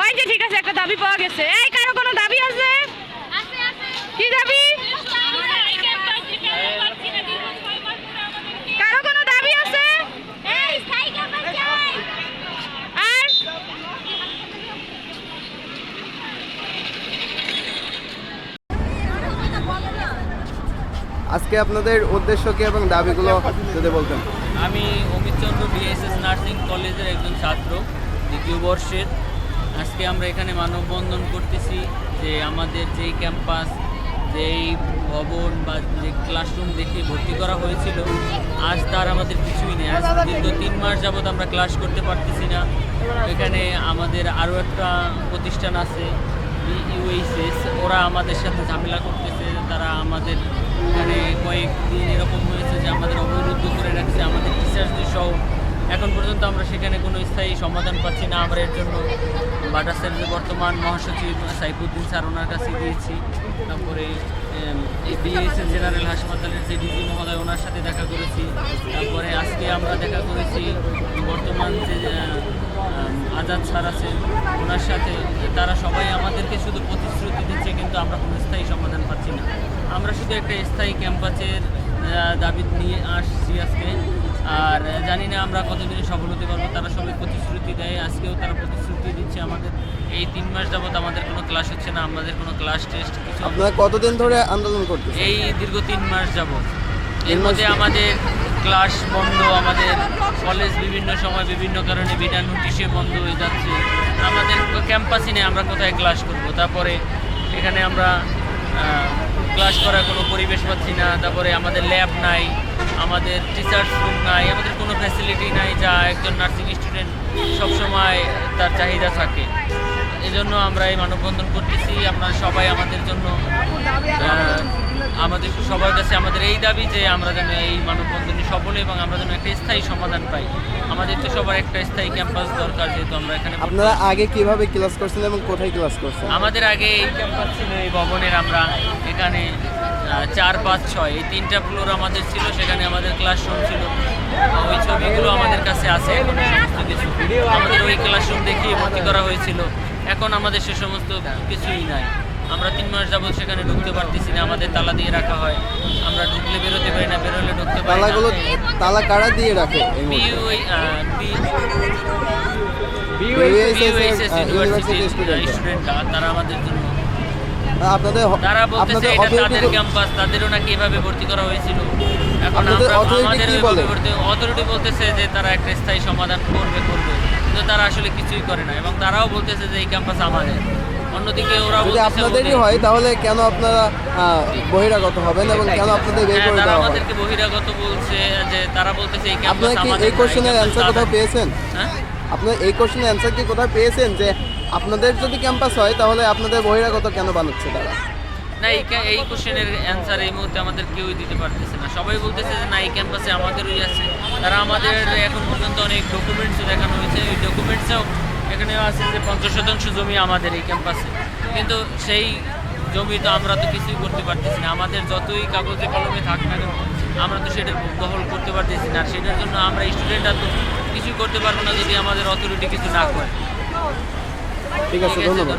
ওই যে ঠিক আছে একটা দাবি পাওয়া গেছে। এই কারও কোনো দাবি আছে? কি দাবি? কারও কোনো দাবি আছে? আর? আজকে আপনাদের উদ্দেশ্য কি এবং দাবিগুলো যদি বলতেন। আমি অমিতচন্দ্র বিএসএস নার্সিং কলেজের একজন ছাত্র দ্বিতীয় বর্ষের আজকে আমরা এখানে মানববন্ধন করতেছি যে আমাদের যেই ক্যাম্পাস, যেই ভবন বা যে ক্লাসরুম দেখে ভর্তি করা হয়েছিল, আজ তার আমাদের কিছুই নেই। আজ দীর্ঘ তিন মাস যাবৎ আমরা ক্লাস করতে পারতেছি না। এখানে আমাদের আরও একটা প্রতিষ্ঠান আছে, ইউএইচএস। ওরা আমাদের সাথে ঝামেলা করতেছে। তারা আমাদের এখানে কয়েকদিন এরকম হয়েছে যে আমাদের অবরুদ্ধ করে রাখছে। আমাদের টিচার্সদের সহ এখন পর্যন্ত আমরা সেখানে কোনো স্থায়ী সমাধান পাচ্ছি না। আমরা এর জন্য বাটাসের যে বর্তমান মহাসচিব সাইফুদ্দিন স্যার ওনার কাছে গিয়েছি। তারপরে বিএসএ জেনারেল হাসপাতালের যে ডিজি মহোদয়, ওনার সাথে দেখা করেছি। তারপরে আজকে আমরা দেখা করেছি বর্তমান যে আজাদ স্যার আছেন ওনার সাথে। তারা সবাই আমাদেরকে শুধু প্রতিশ্রুতি দিচ্ছে, কিন্তু আমরা কোনো স্থায়ী সমাধান পাচ্ছি না। আমরা শুধু একটা স্থায়ী ক্যাম্পাসের দাবি নিয়ে আসছি আজকে। আর জানি না আমরা কতদিনে সফল হতে পারব তারা সবাই প্রতিশ্রুতি দেয়। আজকেও তারা প্রতিশ্রুতি দিচ্ছে আমাদের। এই তিন মাস যাবত আমাদের কোনো ক্লাস হচ্ছে না আমাদের কোনো ক্লাস টেস্ট কিছু আপনারা কতদিন ধরে আন্দোলন করতেছেন? এই দীর্ঘ তিন মাস যাব এর মধ্যে আমাদের ক্লাস বন্ধ আমাদের কলেজ বিভিন্ন সময় বিভিন্ন কারণে বিনা নোটিশে বন্ধ হয়ে যাচ্ছে। আমাদের ক্যাম্পাসই নেই আমরা কোথায় ক্লাস করব? তারপরে এখানে আমরা ক্লাস করার কোনো পরিবেশ পাচ্ছি না, তারপরে আমাদের ল্যাব নাই, আমাদের টিচার্স রুম নাই, আমাদের কোনো ফ্যাসিলিটি নাই যা একজন নার্সিং স্টুডেন্ট সবসময় তার চাহিদা থাকে। এজন্য আমরা এই মানববন্ধন করতেছি, আপনারা সবাই আমাদের জন্য আমাদের সবার কাছে আমাদের এই দাবি যে আমরা যেন এই মানববন্ধনে সফল এবং আমরা যেন একটা স্থায়ী সমাধান পাই। আমাদের তো সবার একটা স্থায়ী ক্যাম্পাস দরকার যেহেতু আমরা এখানে আপনারা আগে কীভাবে ক্লাস করছেন এবং কোথায় ক্লাস করছেন? আমাদের আগে এই ক্যাম্পাস ছিল এই ভবনের আমরা এখানে চার পাঁচ ছয় এই তিনটা ফ্লোর আমাদের ছিল সেখানে আমাদের ক্লাসরুম ছিল। ওই ছবিগুলো আমাদের কাছে আছে এখন সমস্ত কিছু। আমাদের ওই ক্লাসরুম দেখিয়ে ভর্তি করা হয়েছিল। এখন আমাদের সে সমস্ত কিছুই নাই। আমরা তিন মাস যাবত সেখানে ঢুকতে পারতেছি না আমাদের তালা দিয়ে রাখা হয়। আমরা ঢুকলে বেরোতে পারি না বেরোলে ঢুকতে পারি না। তালাগুলো তালা কারা দিয়ে রাখে। স্টুডেন্টরা তারা আমাদের জন্য। আপনাদের তারা বলতেছে এটা তাদের ক্যাম্পাস তাদেরও নাকি এভাবে ভর্তি করা হয়েছিল। এখন আমরা আমাদের? অথরিটি বলতেছে যে তারা একটা স্থায়ী সমাধান করবে করবে। কিন্তু তারা আসলে কিছুই করে না এবং তারাও বলতেছে যে এই ক্যাম্পাস আমাদের। অন্যদিকে ওরা যদি আপনাদেরই হয় তাহলে কেন আপনারা বহিরাগত হবেন এবং কেন আপনাদের বের হ্যাঁ, করে দেওয়া আমাদেরকে বহিরাগত বলছে যে তারা বলতেছে এই আপনারা কি এই কোশ্চেনের অ্যান্সার কোথাও পেয়েছেন? হ্যাঁ? আপনার এই কোশ্চেনের অ্যান্সার কি কোথাও পেয়েছেন যে আপনাদের যদি ক্যাম্পাস হয় তাহলে আপনাদের বহিরাগত কেন বানাচ্ছে তারা? না এই এই কোশ্চেনের অ্যান্সার এই মুহূর্তে আমাদের কেউই দিতে পারতেছে না। সবাই বলতেছে যে না এই ক্যাম্পাসে আমাদেরই আছে। তারা আমাদের এখন পর্যন্ত অনেক ডকুমেন্টস দেখানো হয়েছে। এই ডকুমেন্টসেও এখানে আছে যে পঞ্চাশ শতাংশ জমি আমাদের এই ক্যাম্পাসে কিন্তু সেই জমি তো আমরা তো কিছুই করতে পারতেছি না। আমাদের যতই কাগজে কলমে থাক না কেন আমরা তো সেটা দখল করতে পারতেছি না। সেটার জন্য আমরা স্টুডেন্টরা তো কিছুই করতে পারব না যদি আমাদের অথরিটি কিছু না করে। ঠিক আছে ধন্যবাদ।